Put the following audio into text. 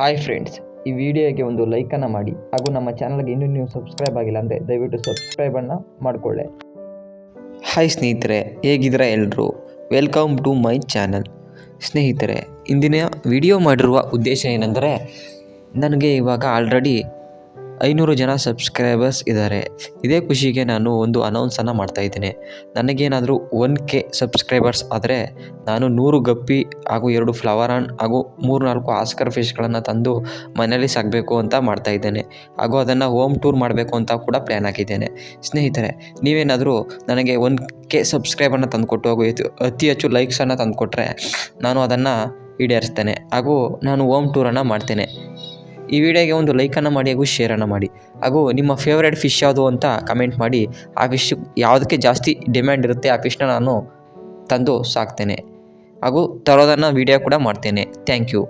Hi friends ಈ ವಿಡಿಯೋಗೆ ಒಂದು ಲೈಕನ್ನು ಮಾಡಿ ಹಾಗೂ ನಮ್ಮ ಚಾನಲ್ಗೆ ಇನ್ನೂ ನೀವು ಸಬ್ಸ್ಕ್ರೈಬ್ ಆಗಿಲ್ಲ ಅಂದರೆ ದಯವಿಟ್ಟು ಸಬ್ಸ್ಕ್ರೈಬನ್ನು ಮಾಡಿಕೊಳ್ಳೆ. ಹಾಯ್ ಸ್ನೇಹಿತರೆ, ಹೇಗಿದ್ದೀರಾ ಎಲ್ಲರೂ ವೆಲ್ಕಮ್ ಟು ಮೈ ಚಾನಲ್ ಸ್ನೇಹಿತರೆ, ಇಂದಿನ ವಿಡಿಯೋ ಮಾಡಿರುವ ಉದ್ದೇಶ ಏನೆಂದರೆ, ನನಗೆ ಇವಾಗ ಆಲ್ರೆಡಿ ಐನೂರು ಜನ ಸಬ್ಸ್ಕ್ರೈಬರ್ಸ್ ಇದ್ದಾರೆ ಇದೇ ಖುಷಿಗೆ ನಾನು ಒಂದು ಅನೌನ್ಸನ್ನು ಮಾಡ್ತಾಯಿದ್ದೇನೆ ನನಗೇನಾದರೂ ಒನ್ ಕೆ ಸಬ್ಸ್ಕ್ರೈಬರ್ಸ್ ಆದರೆ ನಾನು ನೂರು ಗಪ್ಪಿ ಹಾಗೂ ಎರಡು ಫ್ಲವರ್ ಆನ್ ಹಾಗೂ ಮೂರು ನಾಲ್ಕು ಆಸ್ಕರ್ ಫಿಶ್ಗಳನ್ನು ತಂದು ಮನೆಯಲ್ಲಿ ಸಾಕಬೇಕು ಅಂತ ಮಾಡ್ತಾಯಿದ್ದೇನೆ ಹಾಗೂ ಅದನ್ನು ಹೋಮ್ ಟೂರ್ ಮಾಡಬೇಕು ಅಂತ ಕೂಡ ಪ್ಲ್ಯಾನ್ ಹಾಕಿದ್ದೇನೆ. ಸ್ನೇಹಿತರೆ, ನೀವೇನಾದರೂ ನನಗೆ ಒನ್ ಕೆ ಸಬ್ಸ್ಕ್ರೈಬನ್ನು ತಂದುಕೊಟ್ಟು ಹಾಗೂ ಅತಿ ಹೆಚ್ಚು ಲೈಕ್ಸನ್ನು ತಂದುಕೊಟ್ರೆ ನಾನು ಅದನ್ನು ಈಡೇರಿಸ್ತೇನೆ. ಹಾಗೂ ನಾನು ಹೋಮ್ ಟೂರನ್ನು ಮಾಡ್ತೇನೆ. ಈ ವಿಡಿಯೋಗೆ ಒಂದು ಲೈಕನ್ನು ಮಾಡಿ, ಹಾಗೂ ಶೇರನ್ನು ಮಾಡಿ, ಹಾಗೂ ನಿಮ್ಮ ಫೇವ್ರೇಟ್ ಫಿಶ್ ಯಾವುದು ಅಂತ ಕಮೆಂಟ್ ಮಾಡಿ, ಆ ಫಿಶ್ ಯಾವುದಕ್ಕೆ ಜಾಸ್ತಿ ಡಿಮ್ಯಾಂಡ್ ಇರುತ್ತೆ, ಆ ಫಿಶ್ನ ನಾನು ತಂದು ಸಾಕ್ತೇನೆ, ಹಾಗೂ ತರೋದನ್ನು ವಿಡಿಯೋ ಕೂಡ ಮಾಡ್ತೇನೆ. Thank you